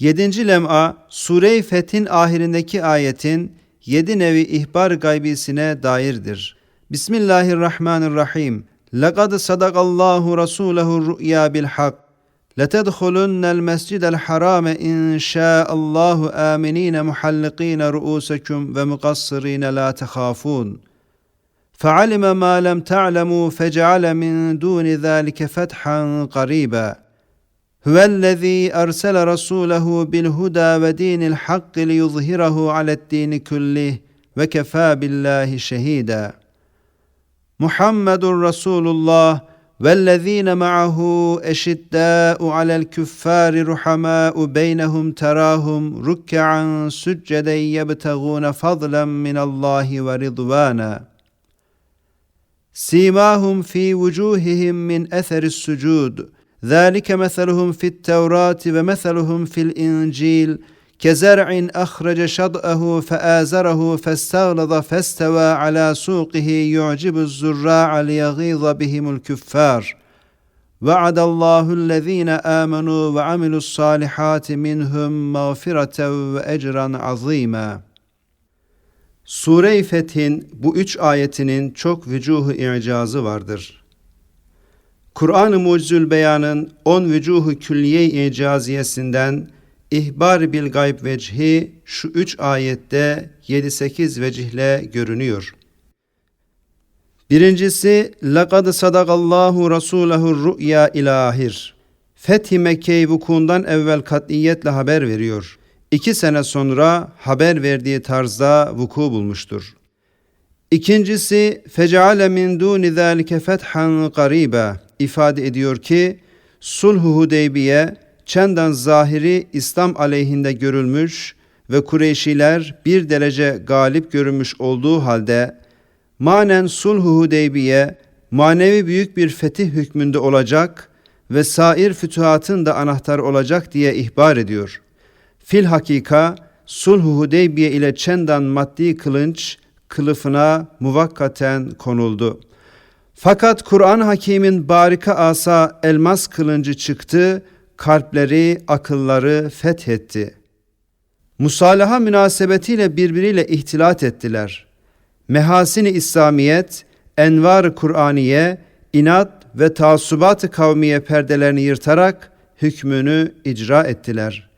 Yedinci lem'a Sure-i Fethin ahirindeki ayetin yedi nevi ihbar gaybisine dairdir. Bismillahirrahmanirrahim. لَقَدْ صَدَقَ اللّٰهُ رَسُولَهُ الرُّؤْيَا بِالْحَقِّ لَتَدْخُلُنَّ الْمَسْجِدَ الْحَرَامَ إِنْ شَاءَ اللّٰهُ آمِنِينَ مُحَلِّقِينَ رُؤُوسَكُمْ وَمُقَصِّرِينَ لَا تَخَافُونَ فَعَلِمَ مَا لَمْ تَعْلَمُوا فَجَعَلَ مِنْ دُونِ ذَٰلِكَ فَتْحًا قَرِيبًا هُوَ الَّذ۪ي أَرْسَلَ رَسُولَهُ بِالْهُدَى وَد۪ينِ الْحَقِّ لِيُظْهِرَهُ عَلَى الدِّينِ كُلِّهِ وَكَفَى بِاللّٰهِ شَه۪يدًا محمد رسول الله والذين معه أشداء على الكفار رحماء بينهم تراهم ركعا سجدا يبتغون فضلا من الله ورضوانا سيماهم في وجوههم من أثر السجود ذلك مثلهم في التوراة ومثلهم في الإنجيل كزرع أخرج شطأه فآزره فاستغلظ فاستوى على سوقه يعجب الزراع ليغيظ بهم الكفار وعد الله الذين آمنوا وعملوا الصالحات منهم مغفرة وأجرا عظيما Sure-i Fethin bu üç ayetinin çok vücuhu i'cazı vardır. Kur'an-ı Mucizül Beyan'ın on vücuhu külliye icaziyesinden İhbar bil gayb vecihi şu üç ayette 7-8 vecihle görünüyor. Birincisi, لَقَدْ sadakallahu rasulahu ru'ya ilahir. Fethi Mekke vukuundan evvel katiyetle haber veriyor. İki sene sonra haber verdiği tarzda vuku bulmuştur. İkincisi, فَجَعَلَ مِنْ دُونِ ذَٰلِكَ فَتْحًا قَرِيبًا ifade ediyor ki, Sulh-u Hudeybiye, çendan zahiri İslam aleyhinde görülmüş ve Kureyşiler bir derece galip görünmüş olduğu halde manen sulh-u Hudeybiye manevi büyük bir fetih hükmünde olacak ve sair fütuhatın da anahtarı olacak diye ihbar ediyor. Fil hakika sulh-u Hudeybiye ile çendan maddi kılınç kılıfına muvakkaten konuldu. Fakat Kur'an hakimin barika asa elmas kılıncı çıktı kalpleri, akılları fethetti. Musalaha münasebetiyle birbiriyle ihtilat ettiler. Mehasini İslamiyet, envar-ı Kur'aniye, inat ve taassubat-ı kavmiye perdelerini yırtarak hükmünü icra ettiler.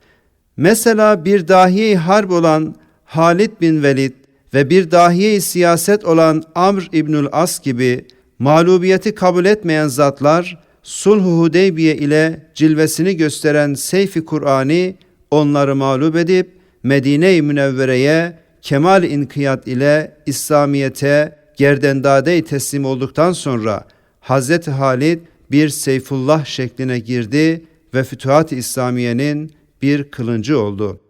Mesela bir dahiye harp olan Halid bin Velid ve bir dahiye siyaset olan Amr İbnül As gibi mağlubiyeti kabul etmeyen zatlar Sulh-u Hudeybiye ile cilvesini gösteren Seyfi Kur'ani onları mağlup edip Medine-i Münevvere'ye kemal inkiyat ile İslamiyete gerdendade teslim olduktan sonra Hazreti Halid bir Seyfullah şekline girdi ve Fütuhat-ı İslamiye'nin bir kılıncı oldu.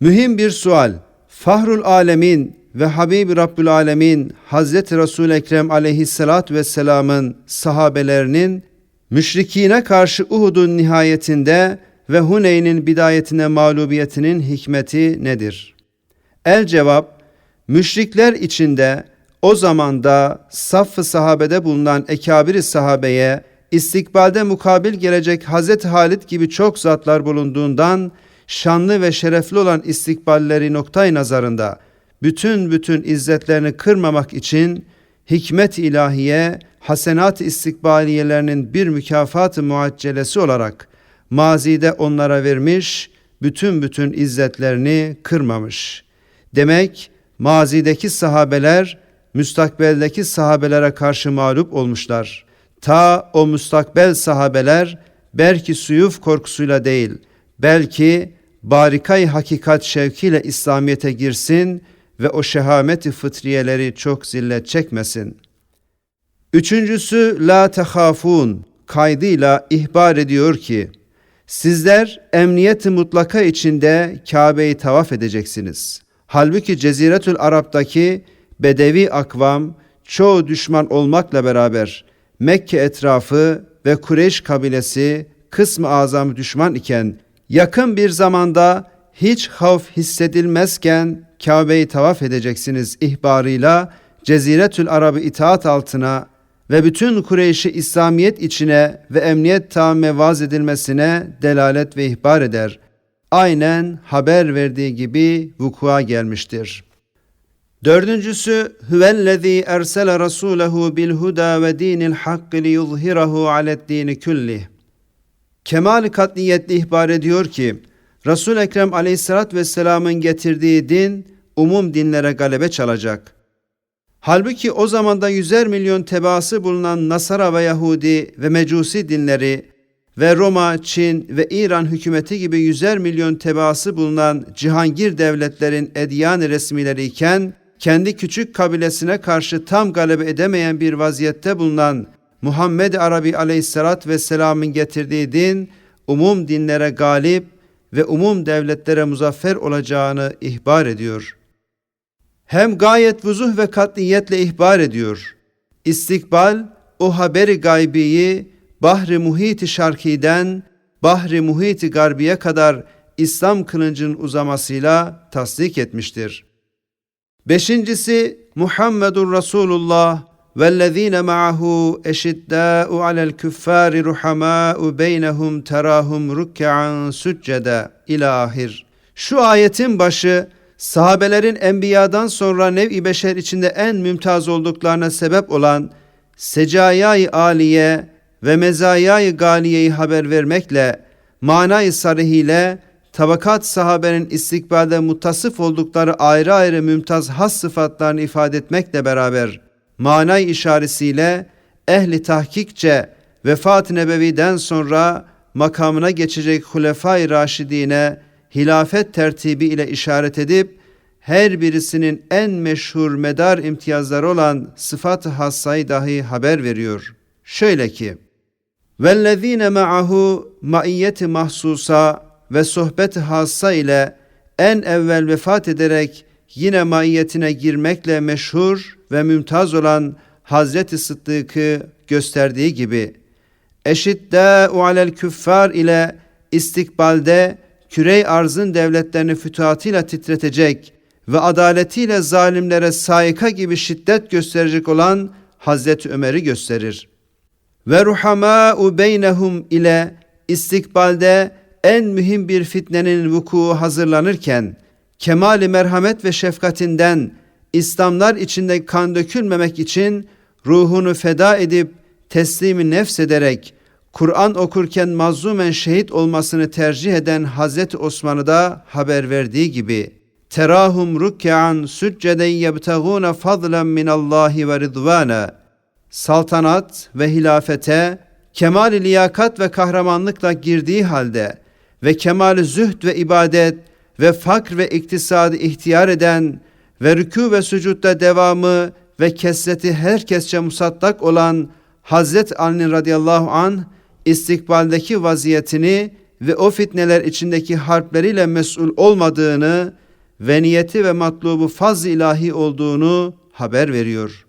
Mühim bir sual. Fahrul Alemin ve Habib Rabbül Alemin Hazreti Resul Ekrem Aleyhissalat vesselam'ın sahabelerinin müşrikine karşı Uhud'un nihayetinde ve Huneyn'in bidayetine mağlubiyetinin hikmeti nedir? El cevap, müşrikler içinde o zamanda saf sahabede bulunan ekabiri sahabeye istikbalde mukabil gelecek Hazreti Halid gibi çok zatlar bulunduğundan şanlı ve şerefli olan istikballeri noktay nazarında bütün bütün izzetlerini kırmamak için hikmet ilahiye, hasenat istikbaliyelerinin bir mükafat-ı muaccelesi olarak mazide onlara vermiş, bütün bütün izzetlerini kırmamış. Demek mazideki sahabeler müstakbeldeki sahabelere karşı mağlup olmuşlar. Ta o müstakbel sahabeler belki suyuf korkusuyla değil, belki barikay hakikat şevkiyle İslamiyet'e girsin ve o şehameti fıtriyeleri çok zillet çekmesin. Üçüncüsü la tehafun kaydıyla ihbar ediyor ki sizler emniyeti mutlaka içinde Kabe'yi tavaf edeceksiniz. Halbuki Ceziretül Arap'taki Bedevi akvam çoğu düşman olmakla beraber Mekke etrafı ve Kureyş kabilesi kısmı azam düşman iken yakın bir zamanda hiç havf hissedilmezken Kabe'yi tavaf edeceksiniz ihbarıyla Ceziretül Arab'ı itaat altına ve bütün Kureyş'i İslamiyet içine ve emniyet tamme vaz edilmesine delalet ve ihbar eder. aynen haber verdiği gibi vukua gelmiştir. Dördüncüsü huvellezî ersele rasûlehu bil huda ve dinil hakkı li yuzhirahu ale'd-dini kullih. Kemal katniyetli ihbar ediyor ki Resul Ekrem Aleyhisselat Vesselam'ın getirdiği din umum dinlere galebe çalacak. Halbuki o zamanda yüzer milyon tebaası bulunan Nasara ve Yahudi ve Mecusi dinleri ve Roma, Çin ve İran hükümeti gibi yüzer milyon tebaası bulunan cihangir devletlerin edyan resmileri iken kendi küçük kabilesine karşı tam galebe edemeyen bir vaziyette bulunan Muhammed Arabi aleyhissalat ve selamın getirdiği din umum dinlere galip ve umum devletlere muzaffer olacağını ihbar ediyor. Hem gayet vuzuh ve katliyetle ihbar ediyor. İstikbal o haberi gaybiyi Bahri Muhiti Şarki'den Bahri Muhiti Garbiye kadar İslam kılıncın uzamasıyla tasdik etmiştir. Beşincisi Muhammedur Resulullah vellezine ma'ahu eşiddâ'u alel küffâri ruhamâ'u beynehum terahum rükke'an süccede ilahir. Şu ayetin başı sahabelerin enbiyadan sonra nev-i beşer içinde en mümtaz olduklarına sebep olan secayay aliye ve mezayay galiyeyi haber vermekle manayı sarihiyle tabakat sahabenin istikbalde muttasıf oldukları ayrı ayrı mümtaz has sıfatlarını ifade etmekle beraber manay işaretiyle ehli tahkikçe vefat-ı nebeviden sonra makamına geçecek Hulefai Raşidine hilafet tertibi ile işaret edip her birisinin en meşhur medar imtiyazları olan sıfat-ı hassayı dahi haber veriyor. Şöyle ki, وَالَّذ۪ينَ مَعَهُ maiyeti mahsusa ve sohbet-i hassa ile en evvel vefat ederek yine maiyetine girmekle meşhur ve mümtaz olan Hazreti Sıddık'ı gösterdiği gibi eşiddâ'u alel küffar ile istikbalde kürey arzın devletlerini fütuhatıyla titretecek ve adaletiyle zalimlere saika gibi şiddet gösterecek olan Hazreti Ömer'i gösterir. Ve ruhamâ'u beynehum ile istikbalde en mühim bir fitnenin vuku hazırlanırken kemali merhamet ve şefkatinden İslamlar içinde kan dökülmemek için ruhunu feda edip teslimi nefs ederek Kur'an okurken mazlumen şehit olmasını tercih eden Hazreti Osman'ı da haber verdiği gibi terahum ruk'an sücceden yebtaguna fadlan min Allahi ve ridvana saltanat ve hilafete kemal liyakat ve kahramanlıkla girdiği halde ve kemal zühd ve ibadet ve fakr ve iktisadı ihtiyar eden ve rükû ve sucutta devamı ve kesreti herkesçe musaddak olan Hazret Ali radıyallahu an istikbaldeki vaziyetini ve o fitneler içindeki harpleriyle mesul olmadığını ve niyeti ve matlubu faz ilahi olduğunu haber veriyor.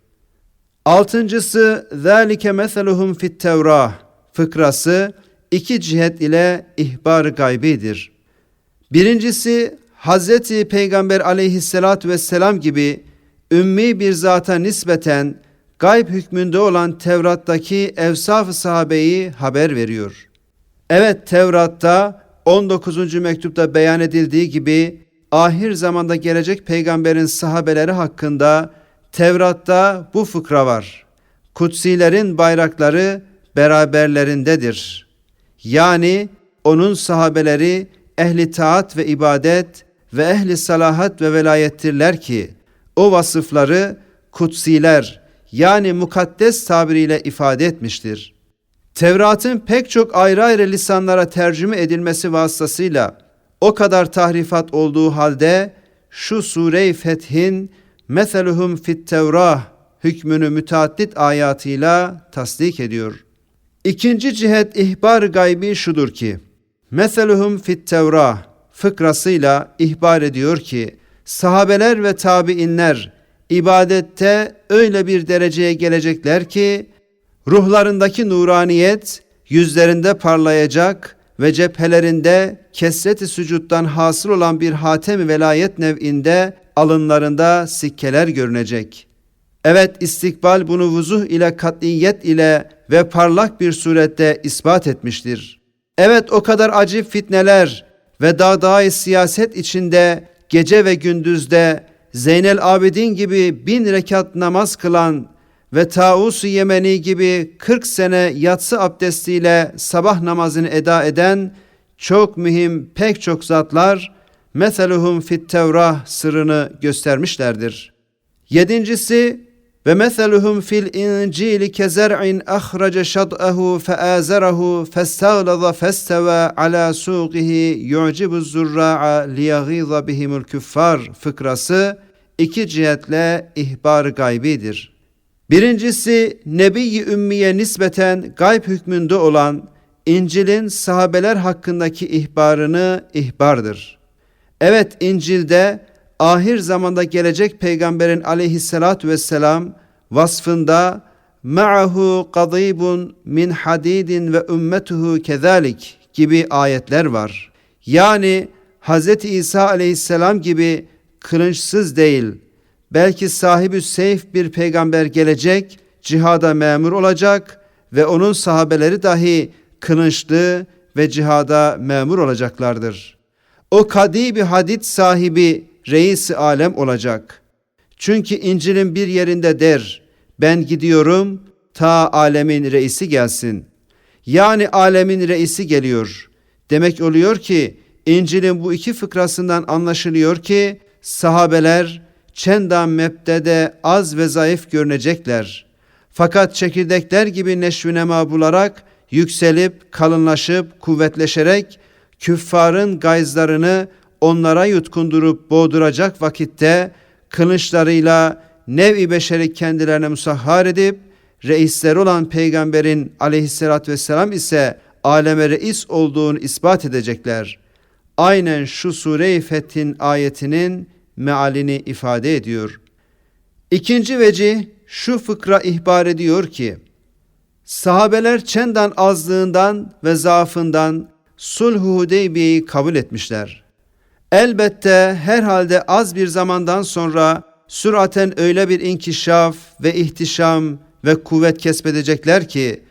Altıncısı zâlike meseluhum fit tevrah fıkrası iki cihet ile ihbar gaybidir. Birincisi Hazreti Peygamber aleyhissalatü vesselam gibi ümmi bir zata nispeten gayb hükmünde olan Tevrat'taki evsaf-ı sahabeyi haber veriyor. Evet Tevrat'ta 19. mektupta beyan edildiği gibi ahir zamanda gelecek peygamberin sahabeleri hakkında Tevrat'ta bu fıkra var. Kutsilerin bayrakları beraberlerindedir. Yani onun sahabeleri ehli taat ve ibadet ve ehli salahat ve velayettirler ki o vasıfları kutsiler yani mukaddes tabiriyle ifade etmiştir. Tevrat'ın pek çok ayrı ayrı lisanlara tercüme edilmesi vasıtasıyla o kadar tahrifat olduğu halde şu sure-i Fethin meseluhum fit tevrah hükmünü müteaddit ayatıyla tasdik ediyor. İkinci cihet ihbar gaybi şudur ki meseluhum fit tevrah fıkrasıyla ihbar ediyor ki sahabeler ve tabiinler ibadette öyle bir dereceye gelecekler ki ruhlarındaki nuraniyet yüzlerinde parlayacak ve cephelerinde kesreti sücuttan hasıl olan bir hatem velayet nev'inde alınlarında sikkeler görünecek. Evet istikbal bunu vuzuh ile katiyet ile ve parlak bir surette ispat etmiştir. Evet o kadar acip fitneler ve dağdağ siyaset içinde gece ve gündüzde Zeynel Abidin gibi bin rekat namaz kılan ve Taus-u Yemeni gibi 40 sene yatsı abdestiyle sabah namazını eda eden çok mühim pek çok zatlar meseluhum fit tevrah sırrını göstermişlerdir. Yedincisi ve meseluhum fil incili kezer'in ahrace şad'ahu feazerahu festağlaza festeva ala suqihi yu'cibu zurra'a liyaghiza bihimul küffar fıkrası iki cihetle ihbar gaybidir. Birincisi Nebi-i Ümmiye nispeten gayb hükmünde olan İncil'in sahabeler hakkındaki ihbarını ihbardır. Evet İncil'de ahir zamanda gelecek peygamberin aleyhissalatü vesselam vasfında ma'ahu kadibun min hadidin ve ümmetuhu kezalik gibi ayetler var. Yani Hz. İsa aleyhisselam gibi kılınçsız değil, belki sahibi seyf bir peygamber gelecek, cihada memur olacak ve onun sahabeleri dahi kılınçlı ve cihada memur olacaklardır. O kadi bir hadit sahibi reis alem olacak. Çünkü İncil'in bir yerinde der, ben gidiyorum ta alemin reisi gelsin. Yani alemin reisi geliyor. Demek oluyor ki İncil'in bu iki fıkrasından anlaşılıyor ki sahabeler çendan mebdede az ve zayıf görünecekler. Fakat çekirdekler gibi neşvinema bularak yükselip kalınlaşıp kuvvetleşerek küffarın gayzlarını onlara yutkundurup boğduracak vakitte kılıçlarıyla nev-i beşeri kendilerine musahhar edip reisler olan peygamberin aleyhissalatü vesselam ise aleme reis olduğunu ispat edecekler. Aynen şu sure-i Fethin ayetinin mealini ifade ediyor. İkinci veci şu fıkra ihbar ediyor ki, sahabeler çendan azlığından ve zaafından sulh-u kabul etmişler. Elbette herhalde az bir zamandan sonra süraten öyle bir inkişaf ve ihtişam ve kuvvet kesbedecekler ki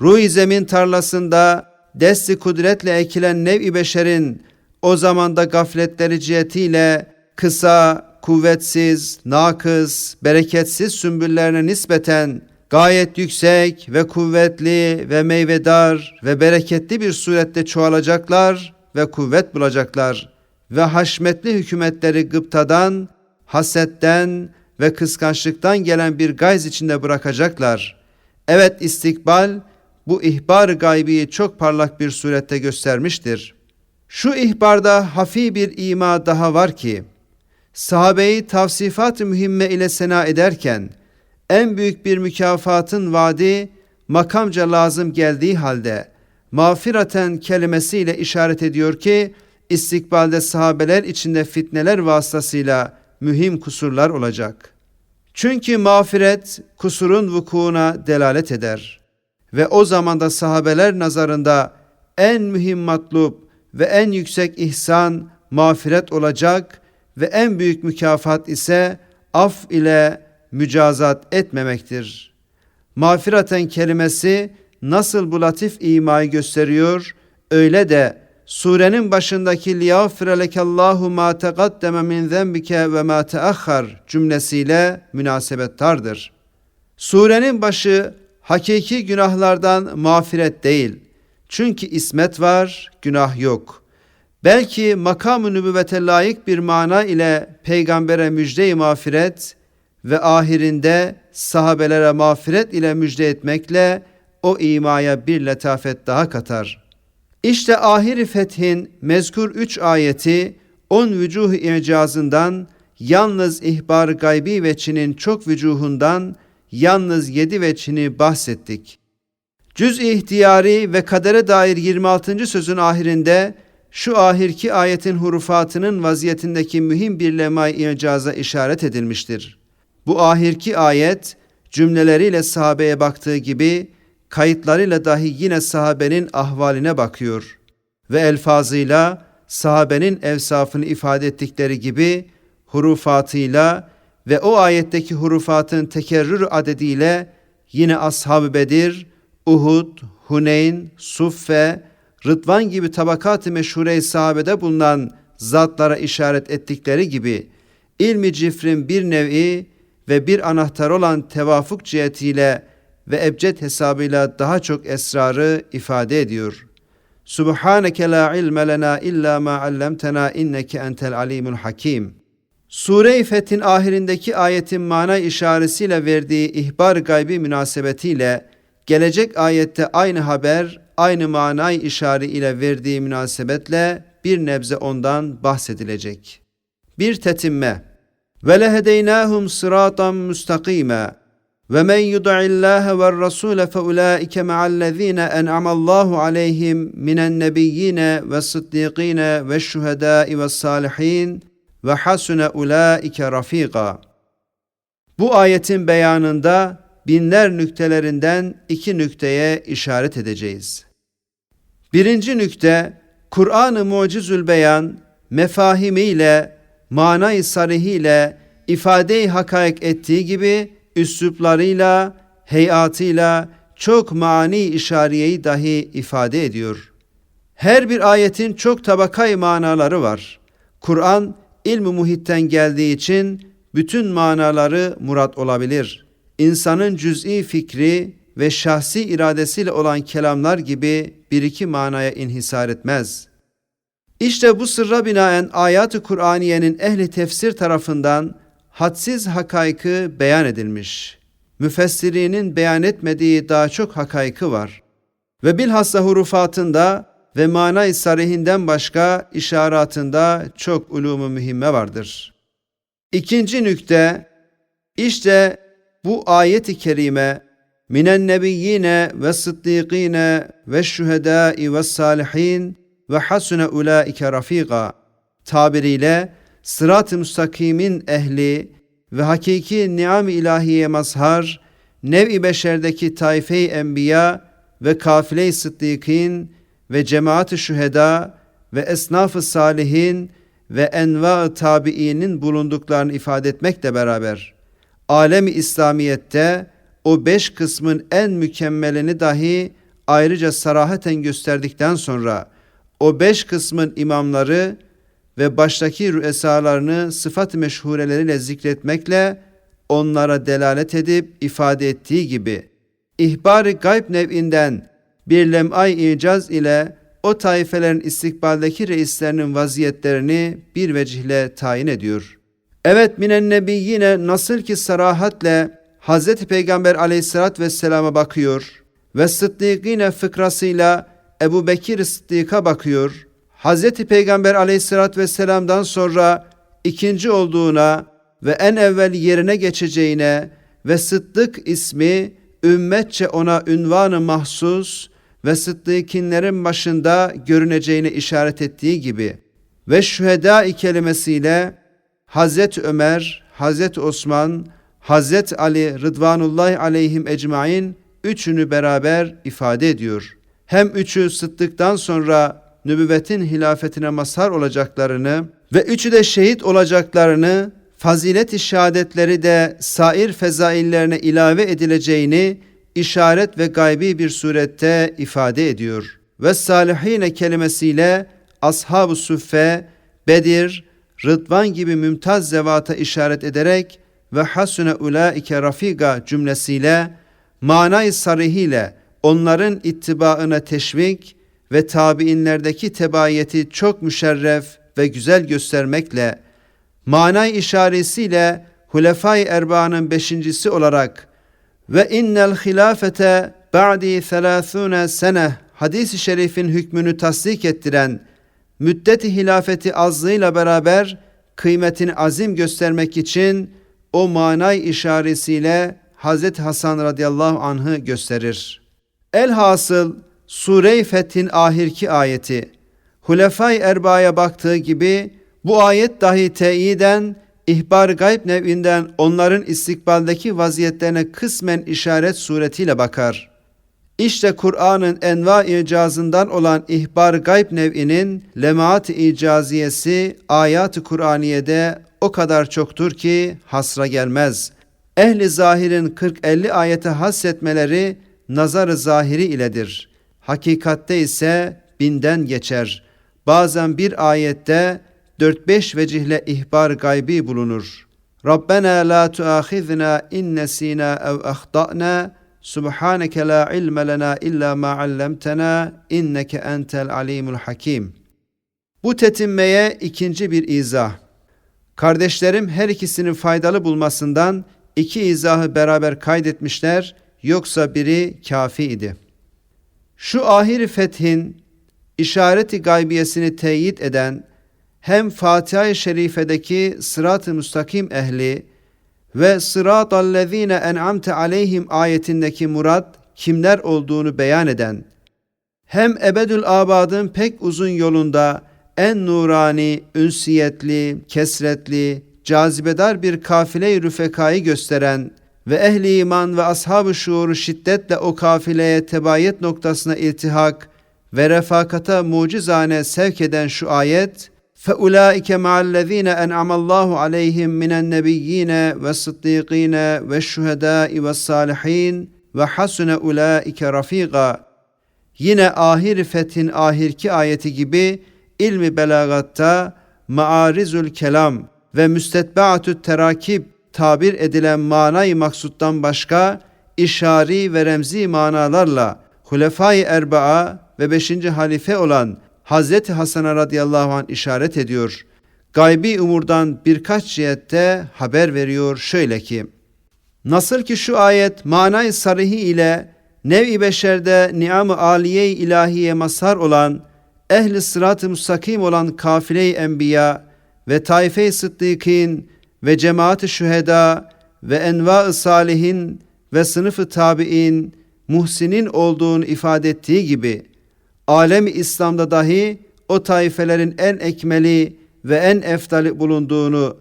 ruh zemin tarlasında desti kudretle ekilen nev-i beşerin o zamanda gafletleri cihetiyle kısa, kuvvetsiz, nakız, bereketsiz sümbüllerine nispeten gayet yüksek ve kuvvetli ve meyvedar ve bereketli bir surette çoğalacaklar ve kuvvet bulacaklar ve haşmetli hükümetleri gıptadan, hasetten ve kıskançlıktan gelen bir gayz içinde bırakacaklar. Evet istikbal bu ihbar gaybiyi çok parlak bir surette göstermiştir. Şu ihbarda hafi bir ima daha var ki, sahabeyi tavsifat-ı mühimme ile sena ederken, en büyük bir mükafatın vaadi makamca lazım geldiği halde mağfiraten kelimesiyle işaret ediyor ki istikbalde sahabeler içinde fitneler vasıtasıyla mühim kusurlar olacak. Çünkü mağfiret kusurun vukuuna delalet eder ve o zamanda sahabeler nazarında en mühim matlup ve en yüksek ihsan mağfiret olacak ve en büyük mükafat ise af ile mücazat etmemektir. Mağfiraten kelimesi nasıl bu latif imayı gösteriyor, öyle de surenin başındaki liyagfire lekallahu ma teqaddeme min zenbike ve ma teahhar cümlesiyle münasebettardır. Surenin başı hakiki günahlardan mağfiret değil. Çünkü ismet var, günah yok. Belki makam-ı nübüvvete layık bir mana ile peygambere müjde-i mağfiret ve ahirinde sahabelere mağfiret ile müjde etmekle o imaya bir letafet daha katar. İşte ahir fethin mezkur üç ayeti on vücuh icazından yalnız ihbar gaybi veçinin çok vücuhundan yalnız yedi veçini bahsettik. Cüz ihtiyari ve kadere dair 26. sözün ahirinde şu ahirki ayetin hurufatının vaziyetindeki mühim bir lemay icaza işaret edilmiştir. Bu ahirki ayet cümleleriyle sahabeye baktığı gibi kayıtlarıyla dahi yine sahabenin ahvaline bakıyor ve elfazıyla sahabenin evsafını ifade ettikleri gibi hurufatıyla ve o ayetteki hurufatın tekerrür adediyle yine Ashab-ı Bedir, Uhud, Huneyn, Suffe, Rıdvan gibi tabakat-ı meşhure sahabede bulunan zatlara işaret ettikleri gibi ilmi cifrin bir nevi ve bir anahtar olan tevafuk cihetiyle ve ebced hesabıyla daha çok esrarı ifade ediyor. Subhaneke la ilme lena illa ma allamtena inneke entel alimul hakim. Sure-i Fethin ahirindeki ayetin mana işaretiyle verdiği ihbar gaybi münasebetiyle gelecek ayette aynı haber, aynı manay işari ile verdiği münasebetle bir nebze ondan bahsedilecek. Bir tetinme. Ve lehedeynâhum sırâtan müstakîmâ. Rasûle fe ulâike ma'allezîne en'amallâhu aleyhim minen nebiyyine ve sıddîkîne ve şühedâi ve sâlihîn ve hasune ulaike rafîgâ. Bu ayetin beyanında binler nüktelerinden iki nükteye işaret edeceğiz. Birinci nükte, Kur'an-ı Mucizül Beyan mefahimiyle, manay sarihiyle ifade-i hakaik ettiği gibi üsluplarıyla, heyatıyla çok mani işariyeyi dahi ifade ediyor. Her bir ayetin çok tabakay manaları var. Kur'an ilmi muhitten geldiği için bütün manaları murat olabilir. İnsanın cüz'i fikri ve şahsi iradesiyle olan kelamlar gibi bir iki manaya inhisar etmez. İşte bu sırra binaen ayat-ı Kur'aniyenin ehli tefsir tarafından hadsiz hakaykı beyan edilmiş. Müfessirinin beyan etmediği daha çok hakaykı var. Ve bilhassa hurufatında ve manay sarihinden başka işaratında çok ulumu mühimme vardır. İkinci nükte, işte bu ayet-i kerime minen nebiyyine ve sıddîkîne ve şühedâi ve salihin ve hasune ulaike rafiqa tabiriyle sırat-ı müstakimin ehli ve hakiki niam-ı ilahiye mazhar, nev-i beşerdeki tayfe-i enbiya ve kafile-i sıddıkîn ve cemaat-ı şüheda ve esnaf-ı salihin ve enva-ı tabiinin bulunduklarını ifade etmekle beraber alemi İslamiyet'te o beş kısmın en mükemmelini dahi ayrıca sarahaten gösterdikten sonra o beş kısmın imamları ve baştaki rüesalarını sıfat meşhureleriyle zikretmekle onlara delalet edip ifade ettiği gibi ihbar-ı gayb nev'inden bir lem'ay icaz ile o taifelerin istikbaldeki reislerinin vaziyetlerini bir vecihle tayin ediyor. Evet minen nebi yine nasıl ki sarahatle Hz. Peygamber aleyhissalat vesselama bakıyor ve sıddıkine fıkrasıyla Ebu Bekir Sıddık'a bakıyor. Hz. Peygamber aleyhissalat vesselam'dan sonra ikinci olduğuna ve en evvel yerine geçeceğine ve Sıddık ismi ümmetçe ona ünvanı mahsus ve sıddıkinlerin başında görüneceğine işaret ettiği gibi ve şüheda kelimesiyle Hazret Ömer, Hazret Osman, Hazret Ali Rıdvanullah aleyhim ecmain üçünü beraber ifade ediyor. Hem üçü sıddıktan sonra nübüvvetin hilafetine mazhar olacaklarını ve üçü de şehit olacaklarını, fazilet-i şehadetleri de sair fezaillerine ilave edileceğini işaret ve gaybi bir surette ifade ediyor. Ve salihine kelimesiyle ashab-ı suffe, Bedir, Rıdvan gibi mümtaz zevata işaret ederek ve hasune ulaike rafiga cümlesiyle manay sarihiyle onların ittibaına teşvik ve tabiinlerdeki tebayeti çok müşerref ve güzel göstermekle manay işaretiyle Hulefai Erba'nın beşincisi olarak ve innel hilafete ba'di 30 sene hadis-i şerifin hükmünü tasdik ettiren müddeti hilafeti azlığıyla beraber kıymetini azim göstermek için o manay işaretiyle Hazreti Hasan radıyallahu anh'ı gösterir. Elhasıl Sure-i Fethin ahirki ayeti Hulefai Erba'ya baktığı gibi bu ayet dahi teyiden ihbar gayb nevinden onların istikbaldeki vaziyetlerine kısmen işaret suretiyle bakar. İşte Kur'an'ın enva icazından olan ihbar gayb nev'inin lemaat icaziyesi ayat-ı Kur'aniye'de o kadar çoktur ki hasra gelmez. Ehli zahirin 40-50 ayete hassetmeleri nazar-ı zahiri iledir. Hakikatte ise binden geçer. Bazen bir ayette 4-5 vecihle ihbar gaybi bulunur. Rabbena la tuahizna in nesina ev ahtana Subhaneke la ilme lena illa ma allamtana inneke entel alimul hakim. Bu tetinmeye ikinci bir izah. Kardeşlerim her ikisinin faydalı bulmasından iki izahı beraber kaydetmişler yoksa biri kafi idi. Şu ahir fethin işareti gaybiyesini teyit eden hem Fatiha-i Şerife'deki sırat-ı müstakim ehli ve sıratallezine en'amte aleyhim ayetindeki murat kimler olduğunu beyan eden hem ebedül abadın pek uzun yolunda en nurani, ünsiyetli, kesretli, cazibedar bir kafile-i rüfekayı gösteren ve ehli iman ve ashab-ı şuuru şiddetle o kafileye tebayet noktasına iltihak ve refakata mucizane sevk eden şu ayet, فَاُولَٰئِكَ مَعَ الَّذ۪ينَ اَنْعَمَ اللّٰهُ عَلَيْهِمْ مِنَ النَّبِيِّينَ وَالصِّدِّيقِينَ وَالشُّهَدَاءِ وَالصَّالِح۪ينَ وَحَسُنَ اُولَٰئِكَ رَف۪يقًا Yine ahir fethin ahirki ayeti gibi ilmi belagatta maarizül kelam ve müstetbaatü terakib tabir edilen manayı maksuttan başka işari ve remzi manalarla Hulefai Erbaa ve beşinci halife olan Hazreti Hasan'a radıyallahu anh işaret ediyor. Gaybi umurdan birkaç cihette haber veriyor şöyle ki, Nasıl ki şu ayet manay sarihi ile nev-i beşerde niam-ı aliye ilahiye mazhar olan ehli sırat-ı müstakim olan kafile-i enbiya ve taife-i sıddıkîn ve cemaat-ı şüheda ve enva-ı salihin ve sınıfı tabi'in muhsinin olduğunu ifade ettiği gibi alem İslam'da dahi o taifelerin en ekmeli ve en eftali bulunduğunu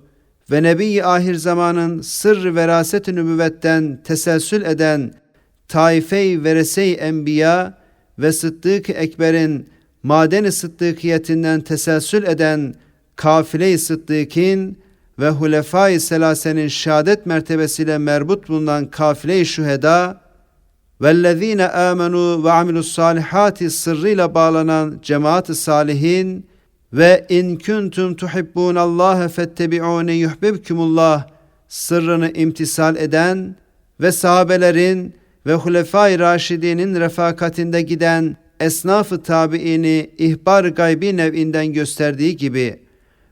ve Nebi ahir zamanın sır veraset-i nübüvvetten teselsül eden taife-i verese-i enbiya ve Sıddık-ı Ekber'in maden-i sıddıkiyetinden teselsül eden kafile-i sıddıkin ve hulefai selasenin şehadet mertebesiyle merbut bulunan kafile-i şüheda vellezine amenu ve amilus salihati sırrıyla bağlanan cemaat-ı salihin ve in kuntum tuhibbunallaha fettebi'uni yuhibbukumullah sırrını imtisal eden ve sahabelerin ve Hulefai Raşidinin refakatinde giden esnaf-ı tabiini ihbar gaybi nev'inden gösterdiği gibi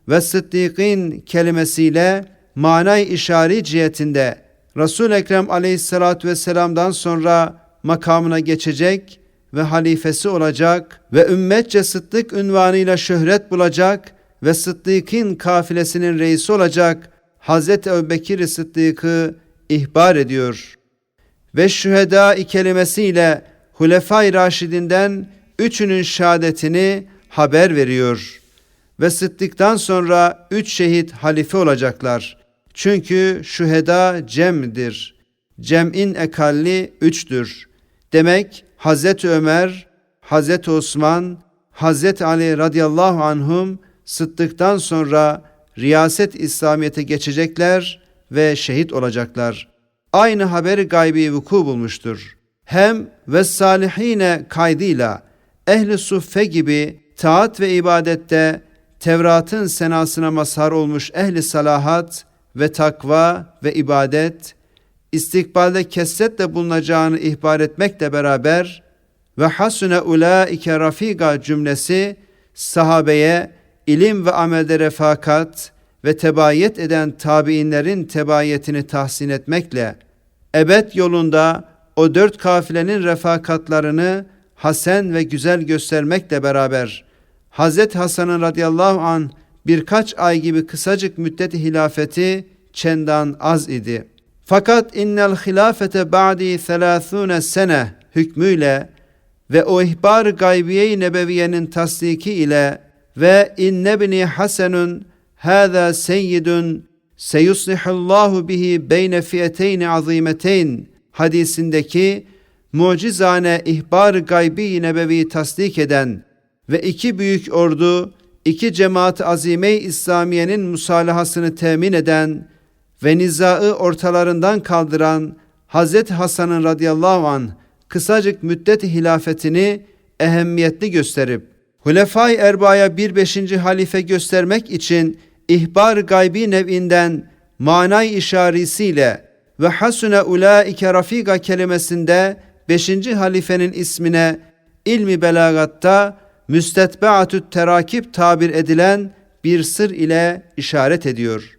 ve sıddıkın kelimesiyle manay işari cihetinde Resul Ekrem Aleyhisselatü vesselam'dan sonra makamına geçecek ve halifesi olacak ve ümmetçe sıddık ünvanıyla şöhret bulacak ve sıddıkın kafilesinin reisi olacak Hazreti Ebubekir Sıddık'ı ihbar ediyor. Ve şüheda kelimesiyle Hulefai Raşidinden üçünün şehadetini haber veriyor. Ve Sıddık'tan sonra üç şehit halife olacaklar. Çünkü şüheda cem'dir. Cem'in ekalli üçtür. Demek Hazreti Ömer, Hazreti Osman, Hazreti Ali radıyallahu anhum Sıddık'tan sonra riyaset İslamiyet'e geçecekler ve şehit olacaklar. Aynı haberi gaybi vuku bulmuştur hem ve salihine kaydıyla ehli suffe gibi taat ve ibadette Tevrat'ın senasına mazhar olmuş ehli salahat ve takva ve ibadet istikbalde kesretle bulunacağını ihbar etmekle beraber ve hasune ulaike rafiga cümlesi sahabeye ilim ve amelde refakat ve tebayet eden tabiinlerin tebayetini tahsin etmekle ebed yolunda o dört kafilenin refakatlarını hasen ve güzel göstermekle beraber Hazret Hasan'ın radıyallahu an birkaç ay gibi kısacık müddeti hilafeti çendan az idi. Fakat innel hilafete ba'di 30 sene hükmüyle ve o ihbar gaybiye-i nebeviyenin tasdiki ile ve innebni hasenun hâzâ seyyidun seyuslihullahu bihi beyne fiyeteyn azimeteyn hadisindeki mucizane ihbar gaybi nebevi tasdik eden ve iki büyük ordu, iki cemaat azime İslamiye'nin musalahasını temin eden ve nizaı ortalarından kaldıran Hazreti Hasan'ın radıyallahu an kısacık müddet hilafetini ehemmiyetli gösterip Hulefai Erba'ya bir beşinci halife göstermek için ihbar gaybi nev'inden manay işarisiyle ve hasune ulaike rafika kelimesinde beşinci halifenin ismine ilmi belagatta müstetbeatü terakip tabir edilen bir sır ile işaret ediyor.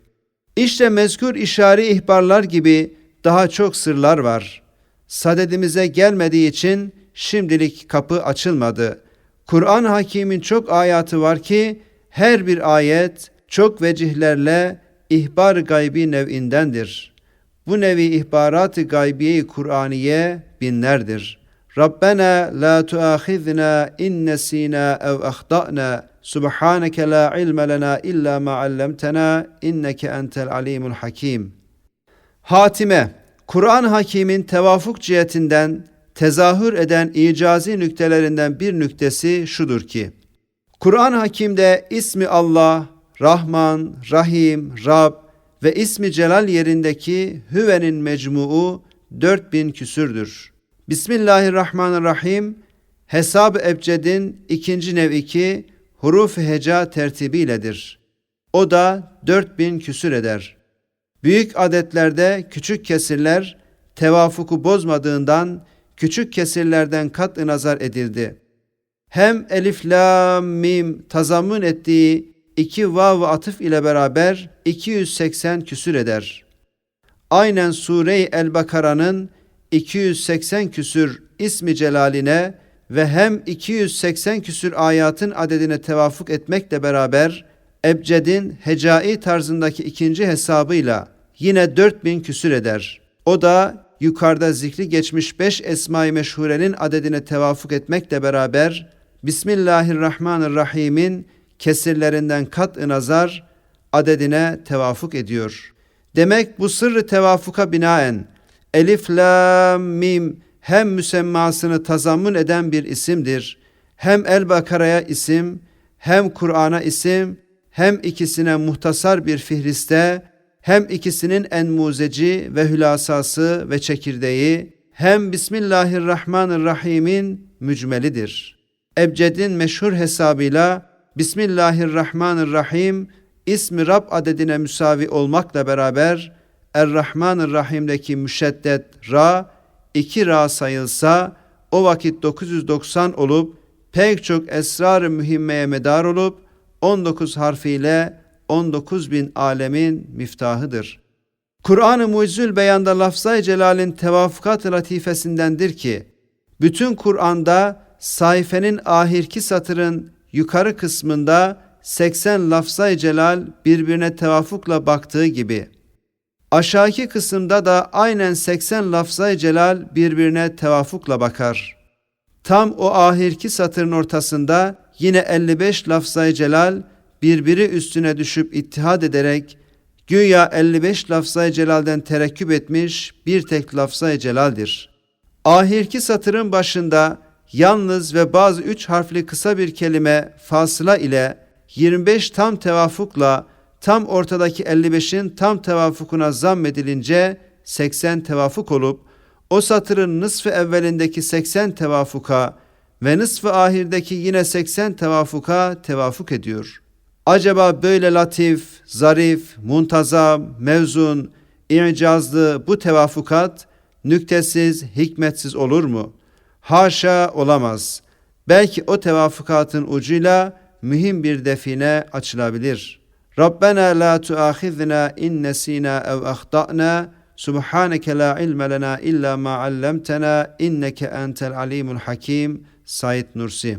İşte mezkur işari ihbarlar gibi daha çok sırlar var. Sadedimize gelmediği için şimdilik kapı açılmadı. Kur'an Hakim'in çok ayatı var ki her bir ayet çok vecihlerle ihbar gaybi nev'indendir. Bu nevi ihbarat-ı gaybiye Kur'aniye binlerdir. Rabbena la tuahizna in nesina ev ahtana. Subhaneke la ilme lena illa ma allamtana inneke entel alimul hakim. Hatime Kur'an Hakim'in tevafuk cihetinden tezahür eden icazi nüktelerinden bir nüktesi şudur ki Kur'an Hakim'de ismi Allah, Rahman, Rahim, Rab ve ismi Celal yerindeki hüvenin mecmuu 4000 küsürdür. Bismillahirrahmanirrahim hesab-ı ebcedin ikinci nev iki huruf heca tertibiyledir. O da 4000 küsür eder. Büyük adetlerde küçük kesirler tevafuku bozmadığından küçük kesirlerden kat nazar edildi. Hem elif, la, mim tazammun ettiği iki vav atıf ile beraber 280 küsür eder. Aynen Sure-i El-Bakara'nın 280 küsür ismi celaline ve hem 280 küsür ayatın adedine tevafuk etmekle beraber Ebced'in hecai tarzındaki ikinci hesabıyla yine 4000 küsür eder. O da yukarıda zikri geçmiş beş esma-i meşhurenin adedine tevafuk etmekle beraber Bismillahirrahmanirrahim'in kesirlerinden kat-ı nazar adedine tevafuk ediyor. Demek bu sırrı tevafuka binaen Elif, Lam, Mim hem müsemmasını tazammun eden bir isimdir. Hem El-Bakara'ya isim, hem Kur'an'a isim, hem ikisine muhtasar bir fihriste, hem ikisinin en muzeci ve hülasası ve çekirdeği, hem Bismillahirrahmanirrahim'in mücmelidir. Ebced'in meşhur hesabıyla Bismillahirrahmanirrahim ismi Rab adedine müsavi olmakla beraber Er-Rahmanir-Rahim'deki müşeddet ra iki ra sayılsa o vakit 990 olup pek çok esrar-ı mühimmeye medar olup 19 harfiyle 19 bin alemin miftahıdır. Kur'an-ı Mucizül Beyan'da lafzay celalin tevafukat latifesindendir ki, bütün Kur'an'da sayfenin ahirki satırın yukarı kısmında 80 lafzay celal birbirine tevafukla baktığı gibi, aşağıki kısımda da aynen 80 lafzay celal birbirine tevafukla bakar. Tam o ahirki satırın ortasında yine 55 lafzay celal birbiri üstüne düşüp ittihad ederek güya 55 lafzay celalden terekküp etmiş bir tek lafzay celaldir. Ahirki satırın başında yalnız ve bazı üç harfli kısa bir kelime fasıla ile 25 tam tevafukla tam ortadaki 55'in tam tevafukuna zammedilince 80 tevafuk olup o satırın nısfı evvelindeki 80 tevafuka ve nısfı ahirdeki yine 80 tevafuka tevafuk ediyor. Acaba böyle latif, zarif, muntazam, mevzun, i'cazlı bu tevafukat nüktesiz, hikmetsiz olur mu? Haşa olamaz. Belki o tevafukatın ucuyla mühim bir define açılabilir. Rabbena la tuahizna in nesina ev ahtana Subhaneke la ilme lena illa ma allamtena. İnneke entel alimul hakim. Said Nursi